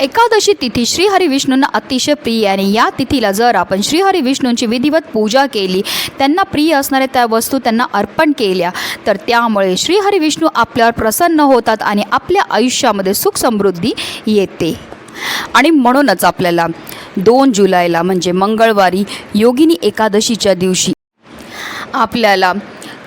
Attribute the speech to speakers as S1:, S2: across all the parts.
S1: एकादशी तिथी श्रीहरी विष्णूंना अतिशय प्रिय आणि या तिथीला जर आपण श्रीहरी विष्णूंची विधिवत पूजा केली त्यांना प्रिय असणाऱ्या त्या वस्तू त्यांना अर्पण केल्या तर त्यामुळे श्रीहरी विष्णू आपल्यावर प्रसन्न होतात आणि आपल्या आयुष्यामध्ये सुख समृद्धी येते. आणि म्हणूनच आपल्याला दोन जुलैला म्हणजे मंगळवारी योगिनी एकादशीच्या दिवशी आपल्याला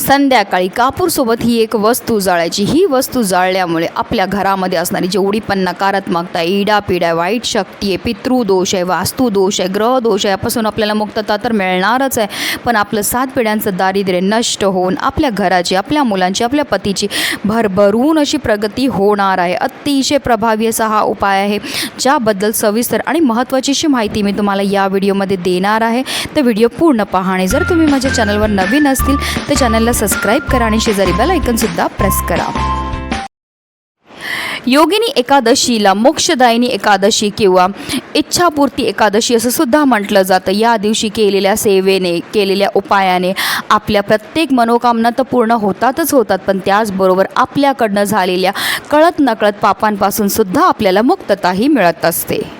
S1: संध्याकाळी कापूरसोबत ही एक वस्तू जाळायची. ही वस्तू जाळल्यामुळे आपल्या घरामध्ये असणारी जेवढी पण नकारात्मकता इडापिडा वाईट शक्ती आहे पितृदोष आहे वास्तुदोष आहे ग्रहदोष आहे यापासून आपल्याला मुक्तता तर मिळणारच आहे. पण आपलं सात पिढ्यांचं दारिद्र्य नष्ट होऊन आपल्या घराची आपल्या मुलांची आपल्या पतीची भरभरून अशी प्रगती होणार आहे. अतिशय प्रभावी असा हा उपाय आहे ज्याबद्दल सविस्तर आणि महत्त्वाची अशी माहिती मी तुम्हाला या व्हिडिओमध्ये देणार आहे. तर व्हिडिओ पूर्ण पाहणे जर तुम्ही माझ्या चॅनलवर नवीन असतील तर चॅनलला सबस्क्राईब करा आणि शेजारी बेल ऐकनसुद्धा प्रेस करा. योगिनी एकादशीला मोक्षदायिनी एकादशी किंवा इच्छापूर्ती एकादशी असं सुद्धा म्हटलं जातं. या दिवशी केलेल्या सेवेने केलेल्या उपायाने आपल्या प्रत्येक मनोकामना तर पूर्ण होतातच होतात पण त्याचबरोबर आपल्याकडनं झालेल्या कळत नकळत पापांपासून सुद्धा आपल्याला मुक्तताही मिळत असते.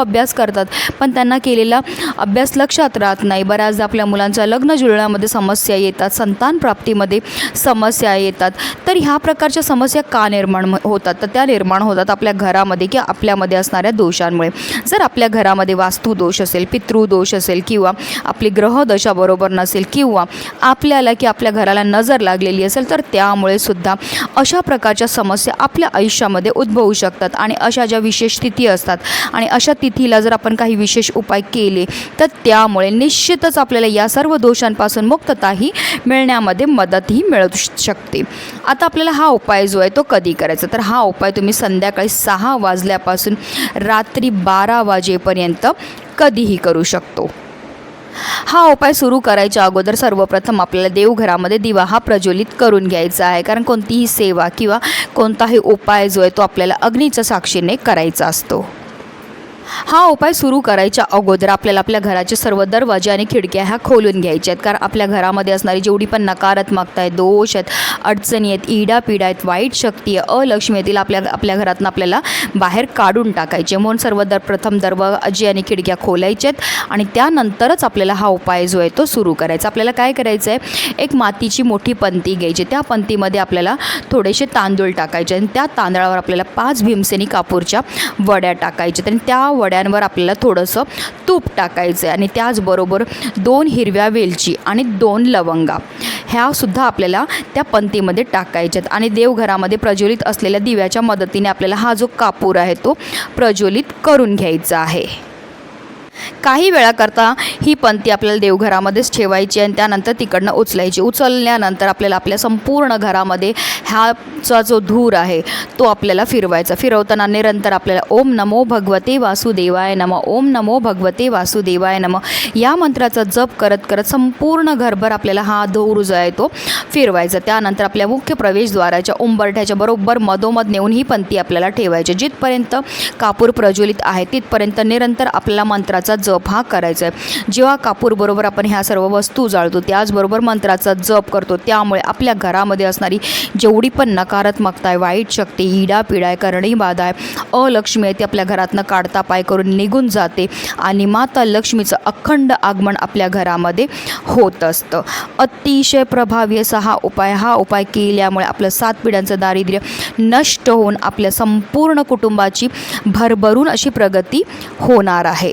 S1: अभ्यास करतात. पण त्यांना केलेला अभ्यास लक्षात राहत नाही. बऱ्याचदा आपल्या मुलांच्या लग्न जुळण्यामध्ये समस्या येतात. संतान प्राप्तीमध्ये समस्या येतात. तर ह्या प्रकारच्या समस्या का निर्माण होतात? तर त्या निर्माण होतात आपल्या घरामध्ये किंवा आपल्यामध्ये असणाऱ्या दोषांमुळे. जर आपल्या घरामध्ये वास्तुदोष असेल पितृदोष असेल किंवा आपली ग्रहदशा बरोबर नसेल किंवा आपल्याला की आपल्या घराला नजर लागलेली असेल तर त्यामुळे सुद्धा अशा प्रकारच्या समस्या आपल्या आयुष्यामध्ये उद्भवू शकतात. आणि अशा ज्या विशेष तिथी असतात आणि अशा तिथीला जर आपण काही विशेष उपाय केले तर त्यामुळे निश्चितच आपल्याला या सर्व दोषांपासून मुक्तताही मिळण्यामध्ये मदतही मिळू शकते. आता आपल्याला हा उपाय जो आहे तो कधी करायचा? तर हा उपाय तुम्ही संध्याकाळी सहा वाजल्यापासून रात्री बारा वाजेपर्यंत कधीही करू शकतो. हा उपाय सुरू करायच्या अगोदर सर्वप्रथम आपल्याला देवघरामध्ये दिवा हा प्रज्वलित करून घ्यायचा आहे. कारण कोणतीही सेवा किंवा कोणताही उपाय जो आहे तो आपल्याला अग्नीच्या साक्षीने करायचा असतो. हा उपाय सुरू करायच्या अगोदर आपल्याला आपल्या घराचे सर्व दरवाजे आणि खिडक्या ह्या खोलून घ्यायच्या आहेत. कारण आपल्या घरामध्ये असणारी जेवढी पण नकारात्मकता आहे दोष आहेत अडचणी आहेत इडा पिडा आहेत वाईट शक्ती आहे अलक्ष्मी येतील आपल्या आपल्या घरातून आपल्याला बाहेर काढून टाकायचे. म्हणून सर्व दर प्रथम दरवाजे आणि खिडक्या खोलायच्या आहेत आणि त्यानंतरच आपल्याला हा उपाय जो आहे तो सुरू करायचा. आपल्याला काय करायचं आहे? एक मातीची मोठी पंती घ्यायची. त्या पंतीमध्ये आपल्याला थोडेसे तांदूळ टाकायचे आणि त्या तांदळावर आपल्याला पाच भीमसेनी कापूरच्या वड्या टाकायच्या आणि त्या वड्यांवर आपल्याला थोडंसं तूप टाकायचं आहे आणि त्याचबरोबर दोन हिरव्या वेलची आणि दोन लवंगा. ह्यासुद्धा आपल्याला त्या पंतीमध्ये टाकायच्यात. आणि देवघरामध्ये प्रज्वलित असलेल्या दिव्याच्या मदतीने आपल्याला हा जो कापूर आहे तो प्रज्वलित करून घ्यायचा आहे. काही वेळाकरता ही पंथी आपल्याला देवघरामध्येच ठेवायची आणि त्यानंतर तिकडनं उचलायची. उचलल्यानंतर आपल्याला आपल्या संपूर्ण घरामध्ये ह्याचा जो धूर आहे तो आपल्याला फिरवायचा. फिरवताना निरंतर आपल्याला ओम नमो भगवते वासुदेवाय नम ओम नमो भगवते वासुदेवाय नम या मंत्राचा जप करत करत संपूर्ण घरभर आपल्याला हा धूर जो आहे तो फिरवायचा. त्यानंतर आपल्या मुख्य प्रवेशद्वाराच्या उंबरठ्याच्या बरोबर मधोमध नेऊन ही पंथी आपल्याला ठेवायची. जिथपर्यंत कापूर प्रज्वलित आहे तिथपर्यंत निरंतर आपल्याला मंत्राचा जप हा करायचा आहे जेव्हा कापूरबरोबर आपण ह्या सर्व वस्तू जाळतो त्याचबरोबर मंत्राचा जप करतो त्यामुळे आपल्या घरामध्ये असणारी जेवढी पण नकारात्मकता आहे वाईट शक्ती इडापिडा आहे करणी बाधा आहे अलक्ष्मी आहे ती आपल्या घरातनं काढता पाय करून निघून जाते आणि माता लक्ष्मीचं अखंड आगमन आपल्या घरामध्ये होत असतं. अतिशय प्रभावी असा हा उपाय हा उपाय केल्यामुळे आपलं सात पिढ्यांचं दारिद्र्य नष्ट होऊन आपल्या संपूर्ण कुटुंबाची भरभरून अशी प्रगती होणार आहे.